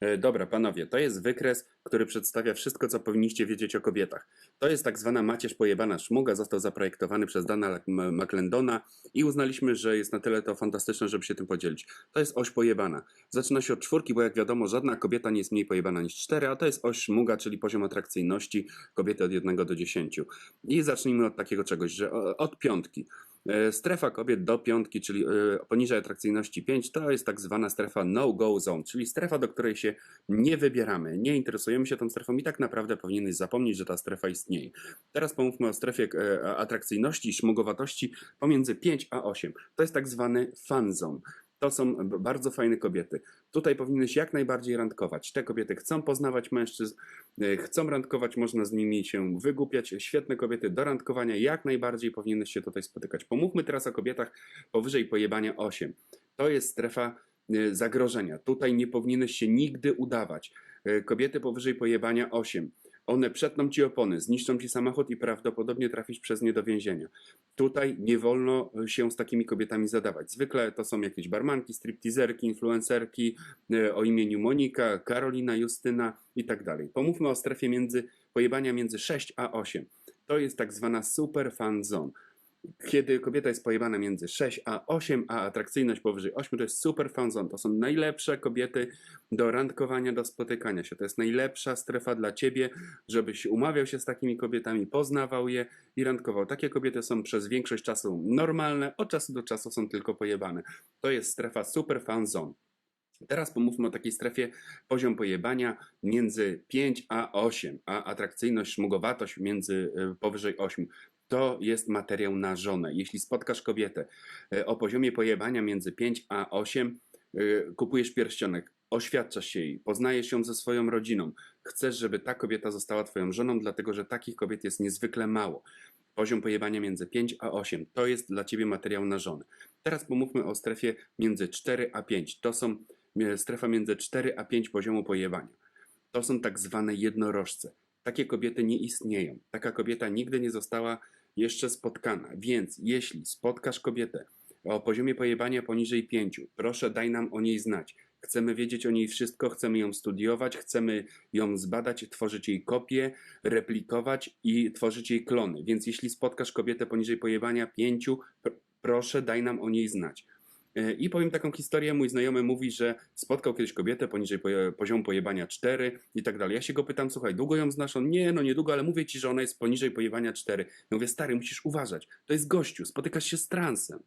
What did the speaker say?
E, Dobra, panowie, to jest wykres, który przedstawia wszystko, co powinniście wiedzieć o kobietach. To jest tak zwana macierz pojebana szmuga, został zaprojektowany przez Dana M- McClendona i uznaliśmy, że jest na tyle to fantastyczne, żeby się tym podzielić. To jest oś pojebana. Zaczyna się od czwórki, bo jak wiadomo, żadna kobieta nie jest mniej pojebana niż cztery, a to jest oś szmuga, czyli poziom atrakcyjności kobiety od jednego do dziesięciu. I zacznijmy od takiego czegoś, że od piątki. E, Strefa kobiet do piątki, czyli e, poniżej atrakcyjności 5, to jest tak zwana strefa no-go zone, czyli strefa, do której się nie wybieramy, nie interesujemy się tą strefą i tak naprawdę powinieneś zapomnieć, że ta strefa istnieje. Teraz pomówmy o strefie e, atrakcyjności i szmugowatości pomiędzy 5 a 8. To jest tak zwany fan zone. To są bardzo fajne kobiety. Tutaj powinieneś jak najbardziej randkować. Te kobiety chcą poznawać mężczyzn, e, chcą randkować, można z nimi się wygłupiać. Świetne kobiety do randkowania, jak najbardziej powinieneś się tutaj spotykać. Pomówmy teraz o kobietach powyżej pojebania 8. To jest strefa e, zagrożenia. Tutaj nie powinieneś się nigdy udawać. E, Kobiety powyżej pojebania 8. One przetną ci opony, zniszczą ci samochód i prawdopodobnie trafisz przez nie do więzienia. Tutaj nie wolno się z takimi kobietami zadawać. Zwykle to są jakieś barmanki, stripteaserki, influencerki e, o imieniu Monika, Karolina, Justyna i tak dalej. Pomówmy o strefie między pojebania między 6 a 8. To jest tak zwana super fan zone. Kiedy kobieta jest pojebana między 6 a 8, a atrakcyjność powyżej 8, to jest super fan zone. To są najlepsze kobiety do randkowania, do spotykania się. To jest najlepsza strefa dla ciebie, żebyś umawiał się z takimi kobietami, poznawał je i randkował. Takie kobiety są przez większość czasu normalne, od czasu do czasu są tylko pojebane. To jest strefa super fan zone. Teraz pomówmy o takiej strefie poziom pojebania między 5 a 8, a atrakcyjność, szmugowatość między y, powyżej 8. To jest materiał na żonę. Jeśli spotkasz kobietę y, o poziomie pojebania między 5 a 8, y, kupujesz pierścionek, oświadczasz się jej, poznajesz ją ze swoją rodziną. Chcesz, żeby ta kobieta została twoją żoną, dlatego że takich kobiet jest niezwykle mało. Poziom pojebania między 5 a 8 to jest dla ciebie materiał na żonę. Teraz pomówmy o strefie między 4 a 5. To są e, strefa między 4 a 5 poziomu pojebania. To są tak zwane jednorożce. Takie kobiety nie istnieją. Taka kobieta nigdy nie została jeszcze spotkana. Więc jeśli spotkasz kobietę o poziomie pojebania poniżej 5, proszę daj nam o niej znać. Chcemy wiedzieć o niej wszystko, chcemy ją studiować, chcemy ją zbadać, tworzyć jej kopie, replikować i tworzyć jej klony. Więc jeśli spotkasz kobietę poniżej pojebania 5, pr- proszę daj nam o niej znać. E, I powiem taką historię, mój znajomy mówi, że spotkał kiedyś kobietę poniżej poziomu pojebania 4 i tak dalej. Ja się go pytam, słuchaj, długo ją znasz? On, nie, no niedługo, ale mówię ci, że ona jest poniżej pojebania 4. Ja mówię, stary, musisz uważać, to jest gościu, spotykasz się z transem.